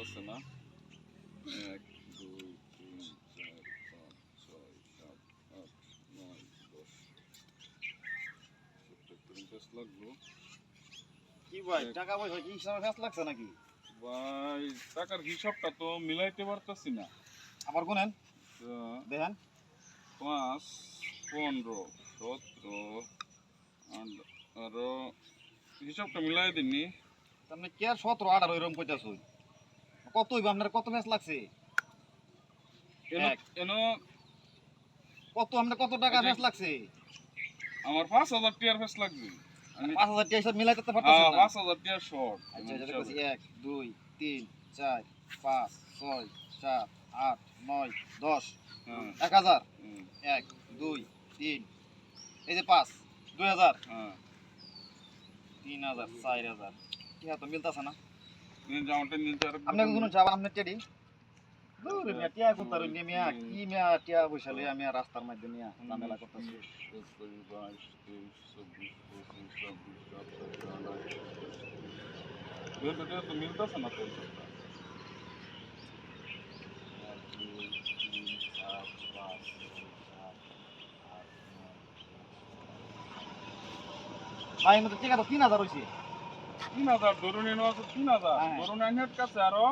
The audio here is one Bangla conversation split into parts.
চলতেছে না এক দুই তিন চার ছয় লাগল কি ভাই টাকা পয়সা লাগছে নাকি ভাই টাকার হিসাবটা তো মিলাইতে পারতেছি না পাঁচ পনেরো সতেরো হিসাবটা মিলাই দিননি তার মানে কে সতেরো আঠারো এরকম কইতাছ কত হইব? আপনার কত ম্যাচ লাগছে? কত? আপনার কত টাকা ম্যাচ লাগছে? আমার পাঁচ হাজার টিয়ার ফেস লাগবে। পাঁচ হাজার মিলাই করতে হ্যাঁ, পাঁচ হাজার টিয়ার শর্ট আচ্ছা এক দুই তিন চার পাঁচ ছয় সাত আট নয় দশ হ্যাঁ। এক হাজার। এক দুই তিন এই যে পাঁচ দুই হাজার। হ্যাঁ। তিন হাজার চার হাজার। কি তো মিলতেছে না। নিন জামাটা নিন চার আপনি কোনো যাবেন আপনার টেডি? টিয়া কোন মিয়া কি মিয়া টিয়া পয়সা লইয়া মিয়া রাস্তার মধ্যে মিয়া ঝামেলা করতেছে। মিলতেছে না দশ। ভাই মতো ঠিক আছে তিন হাজার হয়েছে তিন হাজার ধরুন এনে আছে তিন হাজার হ্যাঁ। ধরুন এনের কাছে আরও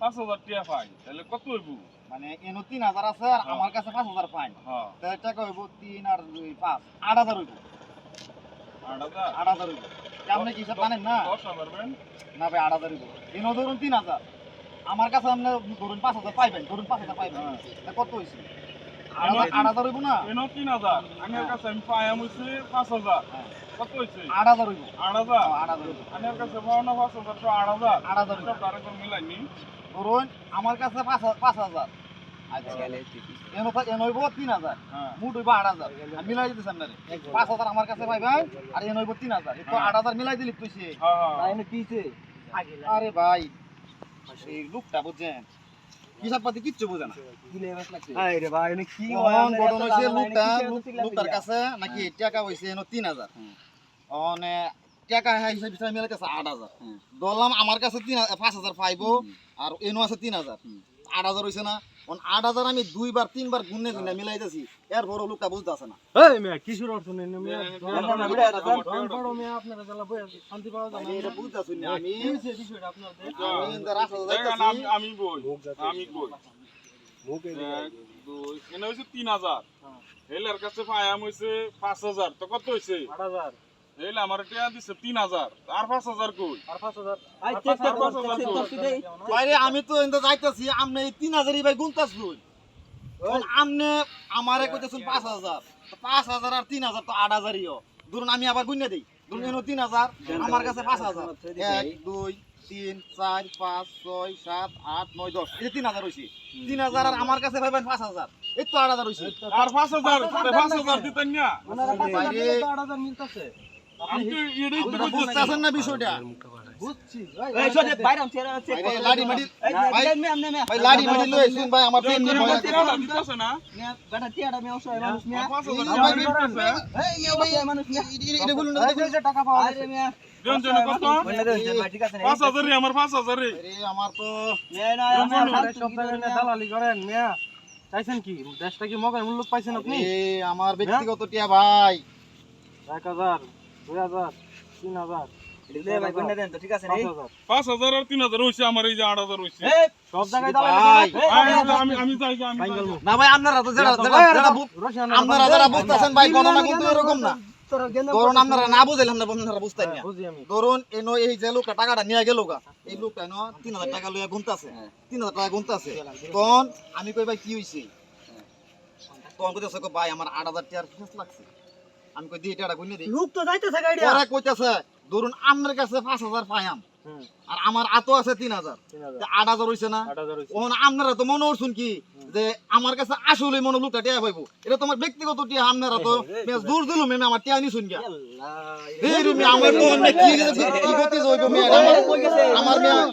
পাঁচ হাজার টিয়া পাই তাহলে কত হইব? মানে এনো তিন হাজার আছে আর হ্যাঁ। আমার কাছে পাঁচ হাজার পাইন হ্যাঁ। তাহলে টাকা হইব তিন আর দুই পাঁচ আট হাজার হইব। আট হাজার? আট হাজার হইব। আপনি কি হিসাব জানেন না? দশ হাজার না ভাই আট হাজার হইব। এনো ধরুন তিন হাজার। আমার কাছে আপনি ধরুন পাঁচ হাজার পাইবেন ধরুন পাঁচ হাজার পাইবেন। কত হয়েছে আট হাজার- হইব না? এনো তিন হাজার। আনের কাছে আমি পাইয়াম হইছে পাঁচ হাজার। কত হয়েছে? হইব। কাছে হইব। সব আরেকবার মিলাইনি। ধরুন আমার কাছে হাজার আচ্ছা। এনো এনো হইব হ্যাঁ। হইব আমি মিলাই দিতেছি আপনারে। আমার কাছে পাইবেন আর এনো হইব হ্যাঁ। মিলাই দিলি হ্যাঁ হ্যাঁ আরে ভাই এই লোকটা বুঝছেন? হিসাব পাতি কিচ্ছু বোঝে না। অহন ঘটনা হইছে? লোকটা লোকটার কাছে নাকি টাকা হইছে এনো তিন হাজার। অনে টাকা হ্যাঁ হিসাব হিসাব আট হাজার। ধরলাম আমার কাছে তিন পাঁচ হাজার পাইবো আর এনো আছে তিন হাজার। আট হাজার হইছে না। আট হাজার আমি দুইবার তিনবার গুনে গুনে মিলাইতেছি। এর বড় লোকটা বুঝতে আছে না। আমি বই আমি বই। এনে হয়েছে তিন হাজার। হেলার কাছে পায়াম হয়েছে পাঁচ হাজার। তো কত হয়েছে আমার টিয়া দিছে তিন হাজার। আর পাঁচ হাজার কই? বাইরে আমি তো যাইতাছি আপনি এই তিন হাজারই ভাই আপনি আমারে কইতেছেন পাঁচ হাজার। পাঁচ হাজার আর তিন হাজার তো আট ধরুন আমি আবার গুনে দিই। ধরুন এনো তিন হাজার আমার কাছে পাঁচ হাজার। এক দুই তিন চার পাঁচ ছয় সাত আট নয় দশ। এই যে তিন হাজার হয়েছে তিন হাজার আর আমার কাছে ভাইবেন পাঁচ হাজার। এই তো আট হাজার হয়েছে আর পাঁচ হাজার পাঁচ হাজার দিতেন না? আমার হ্যাঁ, পাঁচ হাজার এই ভাই, এটা বলুন না দেখুন জন জন কত পাঁচ হাজারই আমার পাঁচ হাজারই আরে চাইছেন কি দেশটা কি মগের মূল্য পাইছেন আপনি এ আমার ব্যক্তিগত টিয়া ভাই এক হাজার দুই হাজার তিন হাজার। পাঁচ হাজার। আর তিন হাজার হয়েছে আমার এই যে আট হাজার হয়েছে সব জায়গায় আমি- আমি আমি চাই যে আমি বাইঙ্গল চাই। মুখ। না ভাই আপনারা তো যেটা যেটা- যেটা বু- আপনারা যারা বুঝতেছেন ভাই গণনা কিন্তু এরকম না। ধরুন আপনারা না আপনারা বুঝতেন না। ধরুন এনো এই যে লোকটা টাকাটা নিয়ে গেল এই লোকটা এনো তিন হাজার টাকা লইয়া গুনতাছে। তিন হাজার টাকা গুনতাছে। তখন আমি কই ভাই কি হইছে? তখন কইতেছে ভাই আমার আট হাজার টাকার লাগছে। আমি কই দিই টাকা গুনে দিই। লোক তো যাইতেছে গাড়ি পরে কইতেছে ধরুন আপনার কাছে পাঁচ হাজার পাইয়াম আর আমার আতো আছে তিন হাজার। তিন হাজার। তা আট হাজার হইছে না? ওখানে আপনারা তো মনে করছেন কি যে আমার কাছে আসলে মনে লোকটা টিয়া পাইবো। এটা তোমার ব্যক্তিগত টিয়া আপনারা তো দূর দিল মেমে আমার টিয়া নিছুন গিয়া। এই আমার তো অন্য কি কি গতি জইব মেয়ে আমার আমার আর